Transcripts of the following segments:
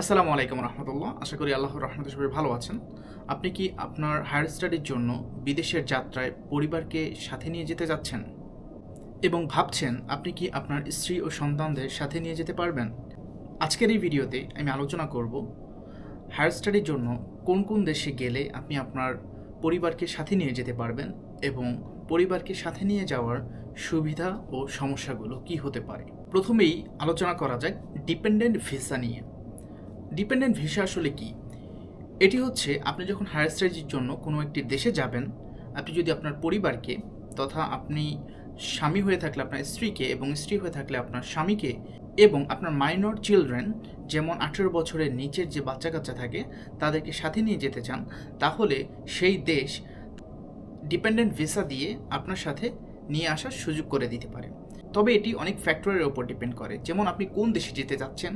আসসালামু আলাইকুম রহমতুল্লাহ। আশা করি আল্লাহ রহমতে সবাই ভালো আছেন। আপনি কি আপনার হায়ার স্টাডির জন্য বিদেশের যাত্রায় পরিবারকে সাথে নিয়ে যেতে যাচ্ছেন? এবং ভাবছেন আপনি কি আপনার স্ত্রী ও সন্তানদের সাথে নিয়ে যেতে পারবেন? আজকের এই ভিডিওতে আমি আলোচনা করব হায়ার স্টাডির জন্য কোন কোন দেশে গেলে আপনি আপনার পরিবারকে সাথে নিয়ে যেতে পারবেন এবং পরিবারকে সাথে নিয়ে যাওয়ার সুবিধা ও সমস্যাগুলো কি হতে পারে? প্রথমেই আলোচনা করা যাক ডিপেন্ডেন্ট ভিসা নিয়ে। ডিপেন্ডেন্ট ভিসা আসলে কি? এটি হচ্ছে আপনি যখন হায়ার স্টাডির জন্য কোনো একটি দেশে যাবেন, আপনি যদি আপনার পরিবারকে তথা আপনি স্বামী হয়ে থাকলে আপনার স্ত্রীকে এবং স্ত্রী হয়ে থাকলে আপনার স্বামীকে এবং আপনার মাইনর চিলড্রেন যেমন আঠেরো বছরের নিচের যে বাচ্চা কাচ্চা থাকে, তাদেরকে সাথে নিয়ে যেতে চান, তাহলে সেই দেশ ডিপেন্ডেন্ট ভিসা দিয়ে আপনার সাথে নিয়ে আসার সুযোগ করে দিতে পারে। তবে এটি অনেক ফ্যাক্টরের ওপর ডিপেন্ড করে। যেমন আপনি কোন দেশে যেতে যাচ্ছেন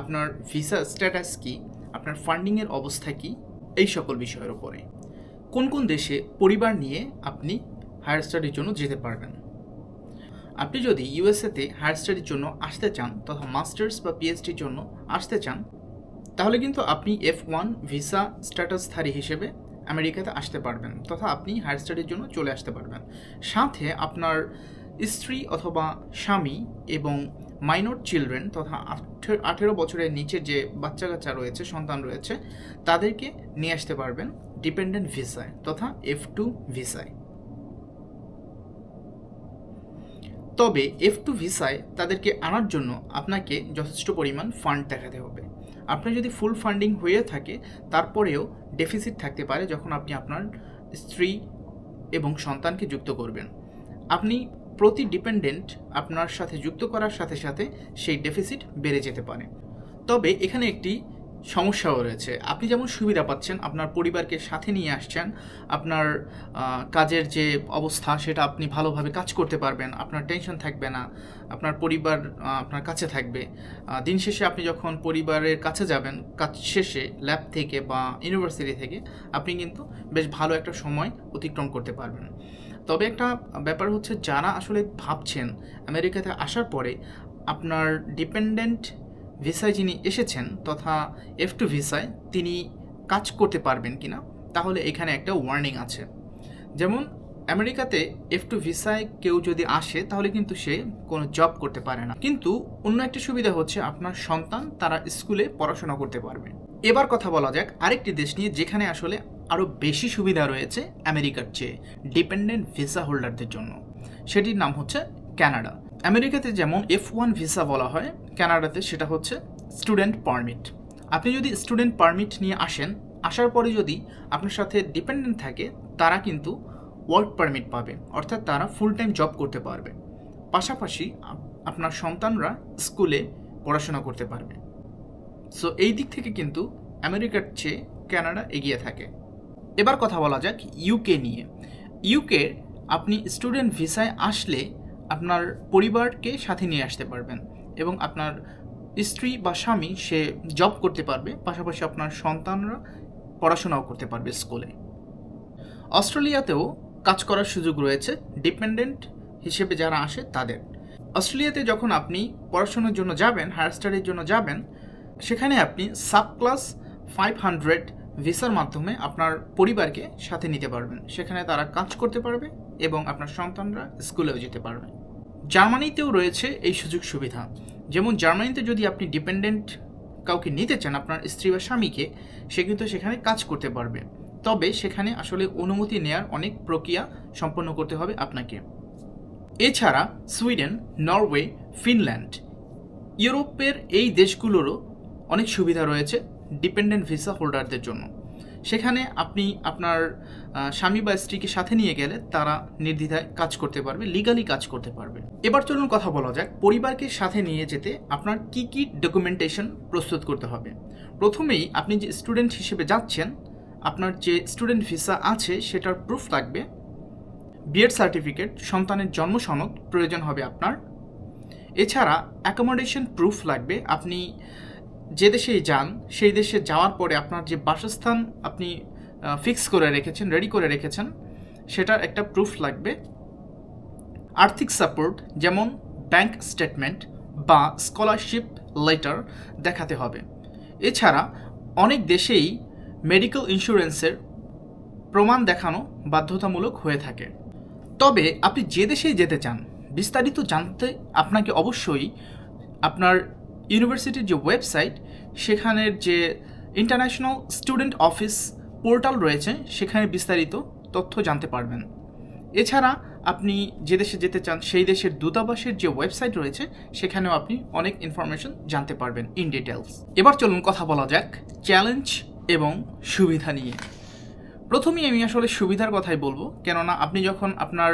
আপনার ভিসা স্ট্যাটাস কি? আপনার ফান্ডিংয়ের অবস্থা কি? এই সকল বিষয়ের উপরে। কোন কোন দেশে পরিবার নিয়ে আপনি হায়ার স্টাডির জন্য যেতে পারবেন? আপনি যদি ইউএসএতে হায়ার স্টাডির জন্য আসতে চান তথা মাস্টার্স বা পিএইচডির জন্য আসতে চান, তাহলে কিন্তু আপনি এফ ওয়ান ভিসা স্ট্যাটাসধারী হিসেবে আমেরিকাতে আসতে পারবেন তথা আপনি হায়ার স্টাডির জন্য চলে আসতে পারবেন। সাথে আপনার স্ত্রী অথবা স্বামী এবং মাইনর চিলড্রেন তথা আঠেরো বছরের নিচে যে বাচ্চা কাচ্চা রয়েছে, সন্তান রয়েছে, তাদেরকে নিয়ে আসতে পারবেন ডিপেন্ডেন্ট ভিসায় তথা এফ টু ভিসায় তবে এফ টু ভিসায় তাদেরকে আনার জন্য আপনাকে যথেষ্ট পরিমাণ ফান্ড দেখাতে হবে। আপনার যদি ফুল ফান্ডিং হয়ে থাকে, তারপরেও ডেফিসিট থাকতে পারে যখন আপনি আপনার স্ত্রী এবং সন্তানকে যুক্ত করবেন। আপনি প্রতি ডিপেন্ডেন্ট আপনার সাথে যুক্ত করার সাথে সাথে সেই ডেফিসিট বেড়ে যেতে পারে। তবে এখানে একটি সমস্যাও রয়েছে। আপনি যেমন সুবিধা পাচ্ছেন, আপনার পরিবারকে সাথে নিয়ে আসছেন, আপনার কাজের যে অবস্থা সেটা আপনি ভালোভাবে কাজ করতে পারবেন, আপনার টেনশন থাকবে না, আপনার পরিবার আপনার কাছে থাকবে। দিন শেষে আপনি যখন পরিবারের কাছে যাবেন, কাজ শেষে ল্যাব থেকে বা ইউনিভার্সিটি থেকে, আপনি কিন্তু বেশ ভালো একটা সময় অতিক্রম করতে পারবেন। তবে একটা ব্যাপার হচ্ছে যারা আসলে ভাবছেন আমেরিকাতে আসার পরে আপনার ডিপেন্ডেন্ট ভিসায় যিনি এসেছেন তথা এফ টু ভিসায় তিনি কাজ করতে পারবেন কিনা, তাহলে এখানে একটা ওয়ার্নিং আছে। যেমন আমেরিকাতে এফ টু ভিসায় কেউ যদি আসে, তাহলে কিন্তু সে কোনো জব করতে পারে না। কিন্তু অন্য একটা সুবিধা হচ্ছে আপনার সন্তান তারা স্কুলে পড়াশোনা করতে পারবে। এবার কথা বলা যাক আরেকটি দেশ নিয়ে যেখানে আসলে আরও বেশি সুবিধা রয়েছে আমেরিকার চেয়ে ডিপেন্ডেন্ট ভিসা হোল্ডারদের জন্য। সেটির নাম হচ্ছে ক্যানাডা। আমেরিকাতে যেমন এফ ওয়ান ভিসা বলা হয়, ক্যানাডাতে সেটা হচ্ছে স্টুডেন্ট পারমিট। আপনি যদি স্টুডেন্ট পারমিট নিয়ে আসেন, আসার পরে যদি আপনার সাথে ডিপেন্ডেন্ট থাকে, তারা কিন্তু ওয়ার্ক পারমিট পাবে, অর্থাৎ তারা ফুল টাইম জব করতে পারবে। পাশাপাশি আপনার সন্তানরা স্কুলে পড়াশোনা করতে পারবে। সো এই দিক থেকে কিন্তু আমেরিকার চেয়ে কানাডা এগিয়ে থাকে। এবার কথা বলা যাক ইউকে নিয়ে। ইউকে আপনি স্টুডেন্ট ভিসায় আসলে আপনার পরিবারকে সাথে নিয়ে আসতে পারবেন এবং আপনার স্ত্রী বা স্বামী সে জব করতে পারবে, পাশাপাশি আপনার সন্তানরা পড়াশোনাও করতে পারবে স্কুলে অস্ট্রেলিয়াতেও কাজ করার সুযোগ রয়েছে ডিপেন্ডেন্ট হিসেবে যারা আসে তাদের। অস্ট্রেলিয়াতে যখন আপনি পড়াশোনার জন্য যাবেন হায়ার স্টাডির জন্য যাবেন, সেখানে আপনি সাব ক্লাস ফাইভ হান্ড্রেড ভিসার মাধ্যমে আপনার পরিবারকে সাথে নিতে পারবেন। সেখানে তারা কাজ করতে পারবে এবং আপনার সন্তানরা স্কুলেও যেতে পারবে। জার্মানিতেও রয়েছে এই সুযোগ সুবিধা। যেমন জার্মানিতে যদি আপনি ডিপেন্ডেন্ট কাউকে নিতে চান, আপনার স্ত্রী বা স্বামীকে, সে কিন্তু সেখানে কাজ করতে পারবে। তবে সেখানে আসলে অনুমতি নেয়ার অনেক প্রক্রিয়া সম্পন্ন করতে হবে আপনাকে। এছাড়া সুইডেন, নরওয়ে, ফিনল্যান্ড, ইউরোপের এই দেশগুলোরও অনেক সুবিধা রয়েছে। ডিপেন্ডেন্ট ভিসা হোল্ডারদের জন্য। সেখানে আপনি আপনার স্বামী বা স্ত্রীকে সাথে নিয়ে গেলে তারা নির্দ্বিধায় কাজ করতে পারবে লিগালি কাজ করতে পারবে। এবার চলুন কথা বলা যাক, পরিবারকে সাথে নিয়ে যেতে আপনার কি কি ডকুমেন্টেশন প্রস্তুত করতে হবে। প্রথমেই আপনি যে স্টুডেন্ট হিসেবে যাচ্ছেন, আপনার যে স্টুডেন্ট ভিসা আছে সেটার প্রুফ লাগবে। বিএড সার্টিফিকেট সন্তানের জন্ম সনদ প্রয়োজন হবে আপনার। এছাড়া অ্যাকোমোডেশন প্রুফ লাগবে, আপনি যে দেশেই যান, সেই দেশে যাওয়ার পরে আপনার যে বাসস্থান আপনি ফিক্স করে রেখেছেন রেডি করে রেখেছেন, সেটার একটা প্রুফ লাগবে। আর্থিক সাপোর্ট যেমন ব্যাংক স্টেটমেন্ট বা স্কলারশিপ লেটার দেখাতে হবে। এছাড়া অনেক দেশেই মেডিকেল ইন্স্যুরেন্সের প্রমাণ দেখানো বাধ্যতামূলক হয়ে থাকে। তবে আপনি যে দেশেই যেতে চান, বিস্তারিত জানতে আপনাকে অবশ্যই আপনার ইউনিভার্সিটির যে ওয়েবসাইট, সেখানের যে ইন্টারন্যাশনাল স্টুডেন্ট অফিস পোর্টাল রয়েছে, সেখানে বিস্তারিত তথ্য জানতে পারবেন। এছাড়া আপনি যে দেশে যেতে চান, সেই দেশের দূতাবাসের যে ওয়েবসাইট রয়েছে, সেখানেও আপনি অনেক ইনফরমেশন জানতে পারবেন ইন ডিটেলস এবার চলুন কথা বলা যাক চ্যালেঞ্জ এবং সুবিধা নিয়ে। প্রথমেই আমি আসলে সুবিধার কথাই বলব, কেননা আপনি যখন আপনার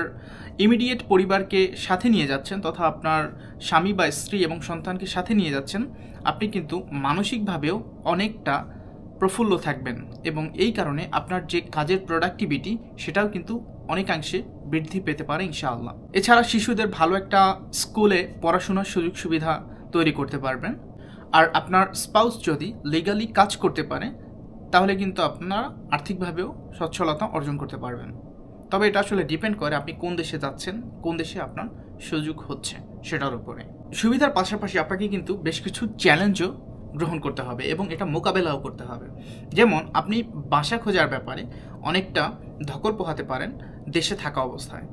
ইমিডিয়েট পরিবারকে সাথে নিয়ে যাচ্ছেন তথা আপনার স্বামী বা স্ত্রী এবং সন্তানকে সাথে নিয়ে যাচ্ছেন, আপনি কিন্তু মানসিকভাবেও অনেকটা প্রফুল্ল থাকবেন এবং এই কারণে আপনার যে কাজের প্রোডাক্টিভিটি সেটাও কিন্তু অনেকাংশে বৃদ্ধি পেতে পারে ইনশাআল্লাহ। এছাড়া শিশুদের ভালো একটা স্কুলে পড়াশোনার সুযোগ সুবিধা তৈরি করতে পারবেন। আর আপনার স্পাউস যদি লিগালি কাজ করতে পারে তাহলে কিন্তু আপনারা আর্থিকভাবেও সচ্ছলতা অর্জন করতে পারবেন। তবে এটা আসলে ডিপেন্ড করে আপনি কোন দেশে যাচ্ছেন, কোন দেশে আপনার সুযোগ হচ্ছে সেটার উপরে। সুবিধার পাশাপাশি আপনাকে কিন্তু বেশ কিছু চ্যালেঞ্জও গ্রহণ করতে হবে এবং এটা মোকাবেলাও করতে হবে। যেমন, আপনি বাসা খোঁজার ব্যাপারে অনেকটা ধকল পোহাতে পারেন দেশে থাকা অবস্থায়।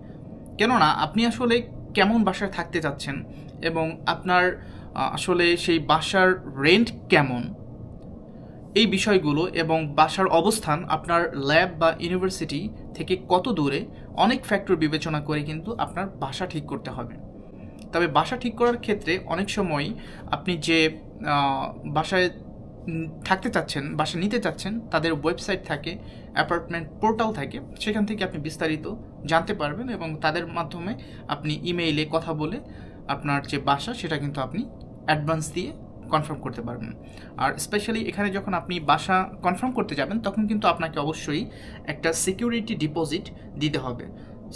কেননা, আপনি আসলে কেমন বাসায় থাকতে চাচ্ছেন এবং আপনার আসলে সেই বাসার রেন্ট কেমন? এই বিষয়গুলো এবং বাসার অবস্থান আপনার ল্যাব বা ইউনিভার্সিটি থেকে কত দূরে, অনেক ফ্যাক্টর বিবেচনা করে কিন্তু আপনার বাসা ঠিক করতে হবে। তবে বাসা ঠিক করার ক্ষেত্রে অনেক সময় আপনি যে বাসায় থাকতে চাচ্ছেন, বাসা নিতে চাচ্ছেন, তাদের ওয়েবসাইট থাকে অ্যাপার্টমেন্ট পোর্টাল থাকে, সেখান থেকে আপনি বিস্তারিত জানতে পারবেন এবং তাদের মাধ্যমে আপনি ইমেইলে কথা বলে আপনার যে বাসা, সেটা কিন্তু আপনি অ্যাডভান্স দিয়ে কনফার্ম করতে পারবেন। আর স্পেশালি এখানে যখন আপনি বাসা কনফার্ম করতে যাবেন, তখন কিন্তু আপনাকে অবশ্যই একটা সিকিউরিটি ডিপোজিট দিতে হবে।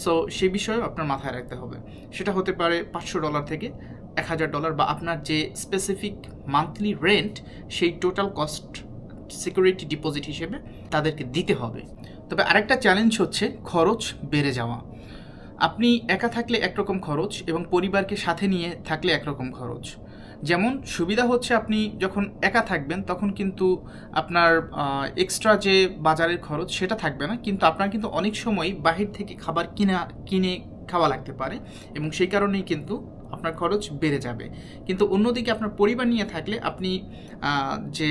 সো সে বিষয়েও আপনার মাথায় রাখতে হবে। সেটা হতে পারে পাঁচশো ডলার থেকে এক হাজার ডলার বা আপনার যে স্পেসিফিক মান্থলি রেন্ট সেই টোটাল কস্ট সিকিউরিটি ডিপোজিট হিসেবে তাদেরকে দিতে হবে। তবে আরেকটা চ্যালেঞ্জ হচ্ছে খরচ বেড়ে যাওয়া। আপনি একা থাকলে একরকম খরচ এবং পরিবারকে সাথে নিয়ে থাকলে একরকম খরচ। যেমন সুবিধা হচ্ছে আপনি যখন একা থাকবেন, তখন কিন্তু আপনার এক্সট্রা যে বাজারের খরচ সেটা থাকবে না। কিন্তু আপনার কিন্তু অনেক সময় বাহির থেকে খাবার কিনা, কিনে খাওয়া লাগতে পারে এবং সেই কারণেই কিন্তু আপনার খরচ বেড়ে যাবে। কিন্তু অন্যদিকে আপনার পরিবার নিয়ে থাকলে আপনি যে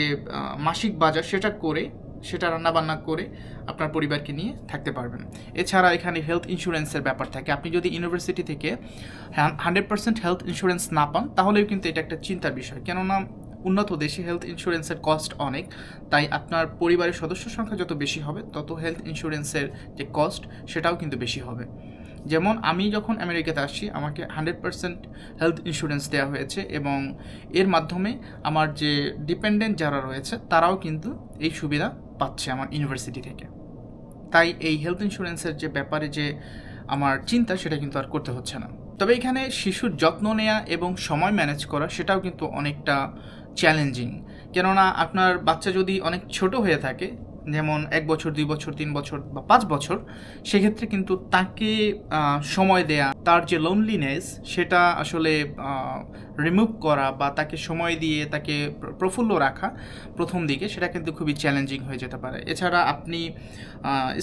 মাসিক বাজার সেটা করে সেটা রান্নাবান্না করে আপনার পরিবারকে নিয়ে থাকতে পারবেন। এছাড়া এখানে হেলথ ইন্স্যুরেন্সের ব্যাপার থাকে। আপনি যদি ইউনিভার্সিটি থেকে হান্ড্রেড পার্সেন্ট হেলথ ইন্স্যুরেন্স না পান, তাহলেও কিন্তু এটা একটা চিন্তার বিষয়। কেননা উন্নত দেশে হেলথ ইন্স্যুরেন্সের কস্ট অনেক, তাই আপনার পরিবারের সদস্য সংখ্যা যত বেশি হবে, তত হেলথ ইন্স্যুরেন্সের যে কস্ট সেটাও কিন্তু বেশি হবে। যেমন আমি যখন আমেরিকাতে আসছি, আমাকে হান্ড্রেড পার্সেন্ট হেলথ ইন্স্যুরেন্স দেওয়া হয়েছে এবং এর মাধ্যমে আমার যে ডিপেন্ডেন্ট যারা রয়েছে, তারাও কিন্তু এই সুবিধা পাচ্ছে আমার ইউনিভার্সিটি থেকে। তাই এই হেলথ ইন্স্যুরেন্সের যে ব্যাপারে যে আমার চিন্তা, সেটা কিন্তু আর করতে হচ্ছে না। তবে এখানে শিশুর যত্ন নেওয়া এবং সময় ম্যানেজ করা, সেটাও কিন্তু অনেকটা চ্যালেঞ্জিং কেননা আপনার বাচ্চা যদি অনেক ছোট হয়ে থাকে যেমন এক বছর, দুই বছর, তিন বছর বা পাঁচ বছর, সেক্ষেত্রে কিন্তু তাকে সময় দেয়া, তার যে লোনলিনেস সেটা আসলে রিমুভ করা বা তাকে সময় দিয়ে তাকে প্রফুল্ল রাখা প্রথম দিকে, সেটা কিন্তু খুবই চ্যালেঞ্জিং হয়ে যেতে পারে। এছাড়া আপনি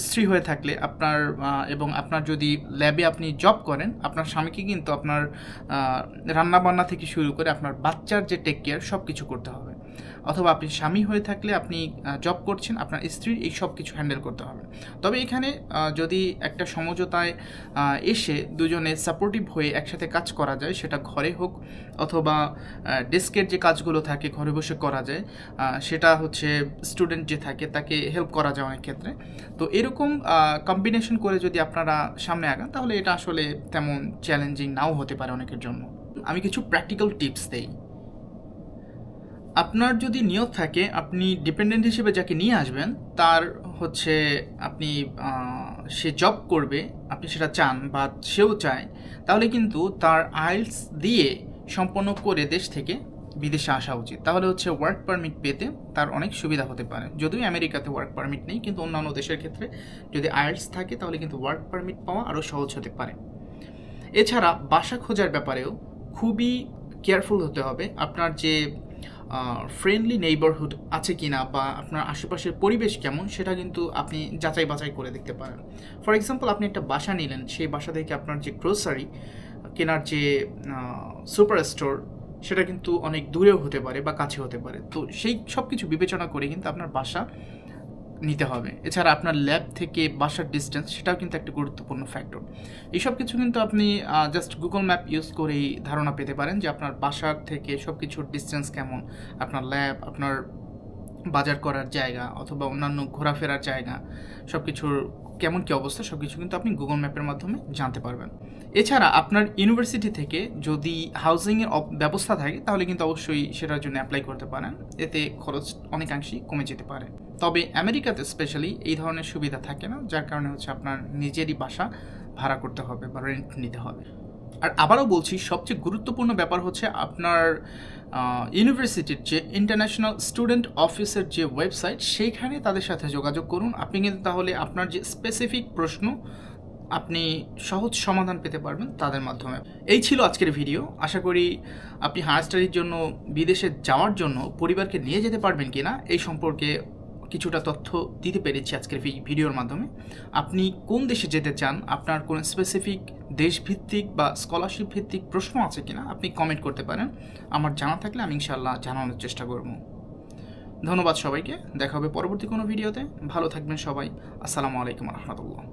স্ত্রী হয়ে থাকলে আপনার এবং আপনার যদি ল্যাবে আপনি জব করেন, আপনার স্বামীকে কিন্তু আপনার রান্নাবান্না থেকে শুরু করে আপনার বাচ্চার যে টেক কেয়ার সব কিছু করতে হবে। অথবা আপনি স্বামী হয়ে থাকলে আপনি জব করছেন, আপনার স্ত্রীর এই সব কিছু হ্যান্ডেল করতে হবে। তবে এখানে যদি একটা সমঝোতায় এসে দুজনে সাপোর্টিভ হয়ে একসাথে কাজ করা যায়, সেটা ঘরে হোক অথবা ডেস্কের যে কাজগুলো থাকে, ঘরে বসে করা যায় সেটা হচ্ছে স্টুডেন্ট যে থাকে, তাকে হেল্প করা যায় অনেক ক্ষেত্রে। তো এরকম কম্বিনেশন করে যদি আপনারা সামনে আগান, তাহলে এটা আসলে তেমন চ্যালেঞ্জিং নাও হতে পারে অনেকের জন্য। আমি কিছু প্র্যাকটিক্যাল টিপস দেই। আপনার যদি নিয়ত থাকে, আপনি ডিপেন্ডেন্ট হিসেবে যাকে নিয়ে আসবেন, তার হচ্ছে আপনি সে জব করবে, আপনি সেটা চান বা সেও চায়, তাহলে কিন্তু তার আইলস দিয়ে সম্পন্ন করে দেশ থেকে বিদেশে আসা উচিত। তাহলে হচ্ছে ওয়ার্ক পারমিট পেতে তার অনেক সুবিধা হতে পারে। যদিও আমেরিকাতে ওয়ার্ক পারমিট নেই, কিন্তু অন্যান্য দেশের ক্ষেত্রে যদি আইলস থাকে, তাহলে কিন্তু ওয়ার্ক পারমিট পাওয়া আরও সহজ হতে পারে। এছাড়া বাসা খোঁজার ব্যাপারেও খুবই কেয়ারফুল হতে হবে। আপনার যে ফ্রেন্ডলি নেইবারহুড আছে কি না বা আপনার আশেপাশের পরিবেশ কেমন, সেটা কিন্তু আপনি যাচাই বাছাই করে দেখতে পারেন। ফর এক্সাম্পল আপনি একটা বাসা নিলেন, সেই বাসা থেকে আপনার যে গ্রোসারি কেনার যে সুপার স্টোর সেটা কিন্তু অনেক দূরেও হতে পারে বা কাছে হতে পারে। তো সেই সব কিছু বিবেচনা করে কিন্তু আপনার বাসা নিতে হবে। এছাড়া আপনার ল্যাব থেকে বাসার ডিস্টেন্স সেটাও কিন্তু একটা গুরুত্বপূর্ণ ফ্যাক্টর এইসব কিছু কিন্তু আপনি জাস্ট গুগল ম্যাপ ইউজ করেই ধারণা পেতে পারেন যে আপনার বাসার থেকে সব কিছুর ডিস্টেন্স কেমন। আপনার ল্যাব আপনার বাজার করার জায়গা অথবা অন্যান্য ঘোরাফেরার জায়গা সব কিছুর কেমন কী অবস্থা সব কিছু কিন্তু আপনি গুগল ম্যাপের মাধ্যমে জানতে পারবেন। এছাড়া আপনার ইউনিভার্সিটি থেকে যদি হাউজিংয়ের ব্যবস্থা থাকে, তাহলে কিন্তু অবশ্যই সেটার জন্য অ্যাপ্লাই করতে পারেন। এতে খরচ অনেকাংশেই কমে যেতে পারে। তবে আমেরিকাতে স্পেশালি এই ধরনের সুবিধা থাকে না, যার কারণে হচ্ছে আপনার নিজেরই বাসা ভাড়া করতে হবে বা রেন্ট নিতে হবে। আর আবারও বলছি, সবচেয়ে গুরুত্বপূর্ণ ব্যাপার হচ্ছে আপনার ইউনিভার্সিটির যে ইন্টারন্যাশনাল স্টুডেন্ট অফিসের যে ওয়েবসাইট সেইখানে তাদের সাথে যোগাযোগ করুন। আপনি কিন্তু তাহলে আপনার যে স্পেসিফিক প্রশ্ন, আপনি সহজ সমাধান পেতে পারবেন তাদের মাধ্যমে। এই ছিল আজকের ভিডিও আশা করি আপনি হায়ার স্টাডির জন্য, বিদেশে যাওয়ার জন্য পরিবারকে নিয়ে যেতে পারবেন কিনা, এই সম্পর্কে কিছুটা তথ্য দিতে পেরেছি আজকের এই ভিডিওর মাধ্যমে। আপনি কোন দেশে যেতে চান? আপনার কোন স্পেসিফিক দেশভিত্তিক বা স্কলারশিপ ভিত্তিক প্রশ্ন আছে কিনা? আপনি কমেন্ট করতে পারেন। আমার জানা থাকলে আমি ইনশাল্লাহ জানানোর চেষ্টা করব। ধন্যবাদ সবাইকে। দেখা হবে পরবর্তী কোনো ভিডিওতে। ভালো থাকবেন সবাই। আসসালামু আলাইকুম রহমতুল্লাহ।